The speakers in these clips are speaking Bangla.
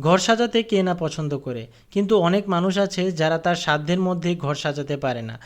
ঘর সাজাতে কে না পছন্দ করে। কিন্তু অনেক মানুষ আছে যারা তার সাধ্যের মধ্যে ঘর সাজাতে পারে না।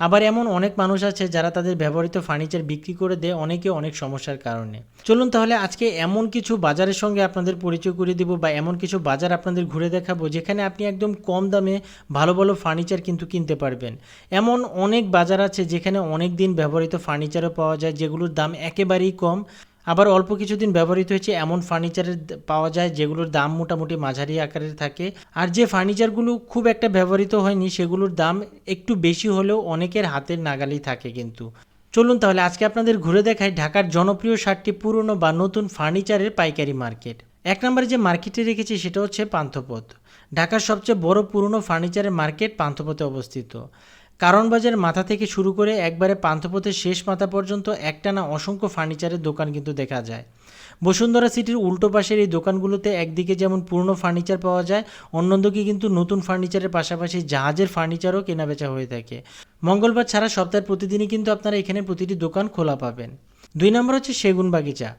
আবার এমন অনেক মানুষ আছে যারা তাদের ব্যবহৃত ফার্নিচার বিক্রি করে দেয় অনেকে অনেক সমস্যার কারণে। চলুন তাহলে আজকে এমন কিছু বাজারের সঙ্গে আপনাদের পরিচয় করে দিব বা এমন কিছু বাজার আপনাদের ঘুরে দেখাবো যেখানে আপনি একদম কম দামে ভালো ভালো ফার্নিচার কিন্তু কিনতে পারবেন। এমন অনেক বাজার আছে যেখানে অনেক দিন ব্যবহৃত ফার্নিচারও পাওয়া যায় যেগুলোর দাম একেবারেই কম। আবার অল্প কিছুদিন ব্যবহৃত হয়েছে এমন ফার্নিচারের পাওয়া যায় যেগুলোর দাম মোটামুটি মাঝারি আকারের থাকে। আর যে ফার্নিচারগুলো খুব একটা ব্যবহৃত হয়নি, সেগুলোর দাম একটু বেশি হলেও অনেকের হাতের নাগালেই থাকে কিন্তু। চলুন তাহলে আজকে আপনাদের ঘুরে দেখাই ঢাকার জনপ্রিয় সাতটি পুরনো বা নতুন ফার্নিচারের পাইকারি মার্কেট এক নম্বরে যে মার্কেটে রেখেছি সেটা হচ্ছে পান্থপথ। ঢাকার সবচেয়ে বড় পুরনো ফার্নিচারের মার্কেট পান্থপথে অবস্থিত। কারণ বাজার মাথা থেকে শুরু করে একবারে পান্থপথের শেষ মাথা পর্যন্ত একটানা অসংখ্য ফার্নিচারের দোকান কিন্তু দেখা যায়। বসুন্ধরা সিটির উল্টো পাশের এই দোকানগুলোতে একদিকে যেমন পুরনো ফার্নিচার পাওয়া যায়, অন্যদিকে কিন্তু নতুন ফার্নিচারের পাশাপাশি জাহাজের ফার্নিচারও কেনাবেচা হয়ে থাকে। মঙ্গলবার ছাড়া সপ্তাহের প্রতিদিনই কিন্তু আপনারা এখানে প্রতিটি দোকান খোলা পাবেন। দুই নম্বর হচ্ছে সেগুন বাগিচা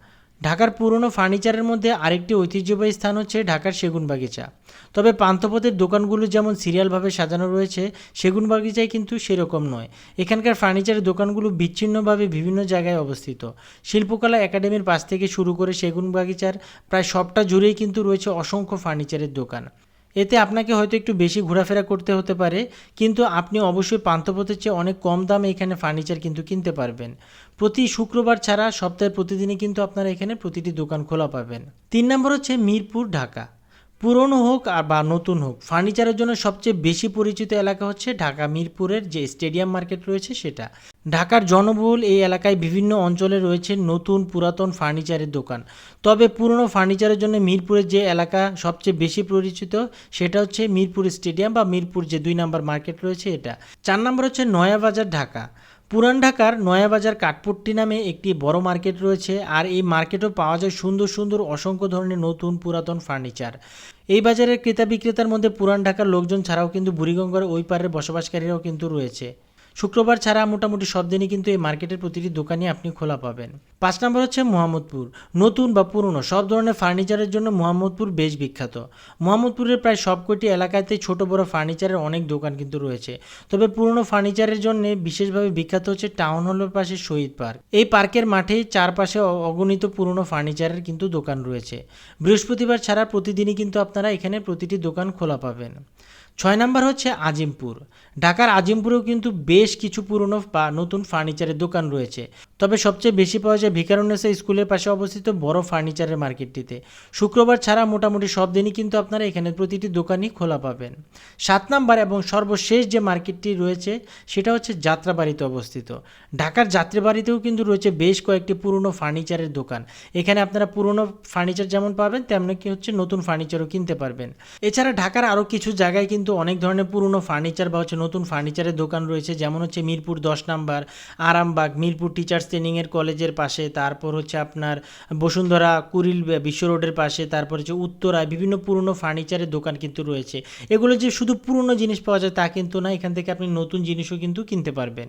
ঢাকার পুরনো ফার্নিচারের মধ্যে আরেকটি ঐতিহ্যবাহী স্থান হচ্ছে ঢাকার সেগুন বাগিচা। তবে পান্থপথের দোকানগুলো যেমন সিরিয়ালভাবে সাজানো রয়েছে, সেগুন বাগিচায় কিন্তু সেরকম নয়। এখানকার ফার্নিচারের দোকানগুলো বিচ্ছিন্নভাবে বিভিন্ন জায়গায় অবস্থিত। শিল্পকলা একাডেমির পাশ থেকে শুরু করে সেগুন বাগিচার প্রায় সবটা জুড়েই কিন্তু রয়েছে অসংখ্য ফার্নিচারের দোকান। এতে আপনাকে হয়তো একটু বেশি ঘোরাফেরা করতে হতে পারে, কিন্তু আপনি অবশ্যই পান্থপথের চেয়ে অনেক কম দামে এখানে ফার্নিচার কিন্তু কিনতে পারবেন। প্রতি শুক্রবার ছাড়া সপ্তাহের প্রতিদিনই কিন্তু আপনারা এখানে প্রতিটি দোকান খোলা পাবেন। তিন নম্বর হচ্ছে মিরপুর, ঢাকা। পুরনো হোক আর বা নতুন হোক, ফার্নিচারের জন্য সবচেয়ে বেশি পরিচিত এলাকা হচ্ছে ঢাকা মিরপুরের যে স্টেডিয়াম মার্কেট রয়েছে সেটা। ঢাকার জনবহুল এই এলাকায় বিভিন্ন অঞ্চলে রয়েছে নতুন পুরাতন ফার্নিচারের দোকান। তবে পুরনো ফার্নিচারের জন্য মিরপুরের যে এলাকা সবচেয়ে বেশি পরিচিত, সেটা হচ্ছে মিরপুর স্টেডিয়াম বা মিরপুর যে দুই নম্বর মার্কেট রয়েছে এটা। চার নম্বর হচ্ছে নয়াবাজার ঢাকা। পুরান ঢাকার নয়াবাজার কাঠপুট্টি নামে একটি বড় মার্কেট রয়েছে, আর এই মার্কেটও পাওয়া যায় সুন্দর সুন্দর অসংখ্য ধরনের নতুন পুরাতন ফার্নিচার। এই বাজারের ক্রেতা বিক্রেতার মধ্যে পুরান ঢাকার লোকজন ছাড়াও কিন্তু বুড়িগঙ্গার ওই পারের বসবাসকারীরাও কিন্তু রয়েছে। শুক্রবার ছাড়া মোটামুটি সব দিনই কিন্তু এই মার্কেটের প্রতিটি দোকানই আপনি খোলা পাবেন। পাঁচ নম্বর হচ্ছে মোহাম্মদপুর। নতুন বা পুরনো সব ধরনের ফার্নিচারের জন্য মোহাম্মদপুর বেশ বিখ্যাত। মোহাম্মদপুরের প্রায় সবকটি এলাকাতেই ছোট বড় ফার্নিচারের অনেক দোকান কিন্তু রয়েছে। তবে পুরনো ফার্নিচারের জন্য বিশেষভাবে বিখ্যাত হচ্ছে টাউন হলের পাশে শহীদ পার্ক। এই পার্কের মাঠেই চারপাশে অগণিত পুরনো ফার্নিচারের কিন্তু দোকান রয়েছে। বৃহস্পতিবার ছাড়া প্রতিদিনই কিন্তু আপনারা এখানে প্রতিটি দোকান খোলা পাবেন। ছয় নম্বর হচ্ছে আজিমপুর। ঢাকার আজিমপুরেও কিন্তু বেশ কিছু পুরনো বা নতুন ফার্নিচারের দোকান রয়েছে। তবে সবচেয়ে বেশি পাওয়া যায় ভিকারুন্নেসা স্কুলের পাশে অবস্থিত বড় ফার্নিচারের মার্কেটটিতে। শুক্রবার ছাড়া মোটামুটি সব দিনই কিন্তু আপনারা এখানে প্রতিটি দোকানই খোলা পাবেন। সাত নাম্বার এবং সর্বশেষ যে মার্কেটটি রয়েছে, সেটা হচ্ছে যাত্রাবাড়িতে অবস্থিত। ঢাকার যাত্রাবাড়িতেও কিন্তু রয়েছে বেশ কয়েকটি পুরনো ফার্নিচারের দোকান। এখানে আপনারা পুরনো ফার্নিচার যেমন পাবেন, তেমনি কি হচ্ছে নতুন ফার্নিচারও কিনতে পারবেন। এছাড়া ঢাকার আরও কিছু জায়গায় কিন্তু অনেক ধরনের পুরনো ফার্নিচার বা হচ্ছে নতুন ফার্নিচারের দোকান রয়েছে, যেমন হচ্ছে মিরপুর দশ নাম্বার, আরামবাগ, মিরপুর টিচার্স ট্রেনিংয়ের কলেজের পাশে, তারপর হচ্ছে আপনার বসুন্ধরা কুরিল বিশ্ব রোডের পাশে, তারপর হচ্ছে উত্তরায় বিভিন্ন পুরনো ফার্নিচারের দোকান কিন্তু রয়েছে। এগুলো যে শুধু পুরনো জিনিস পাওয়া যায় তা কিন্তু না, এখান থেকে আপনি নতুন জিনিসও কিন্তু কিনতে পারবেন।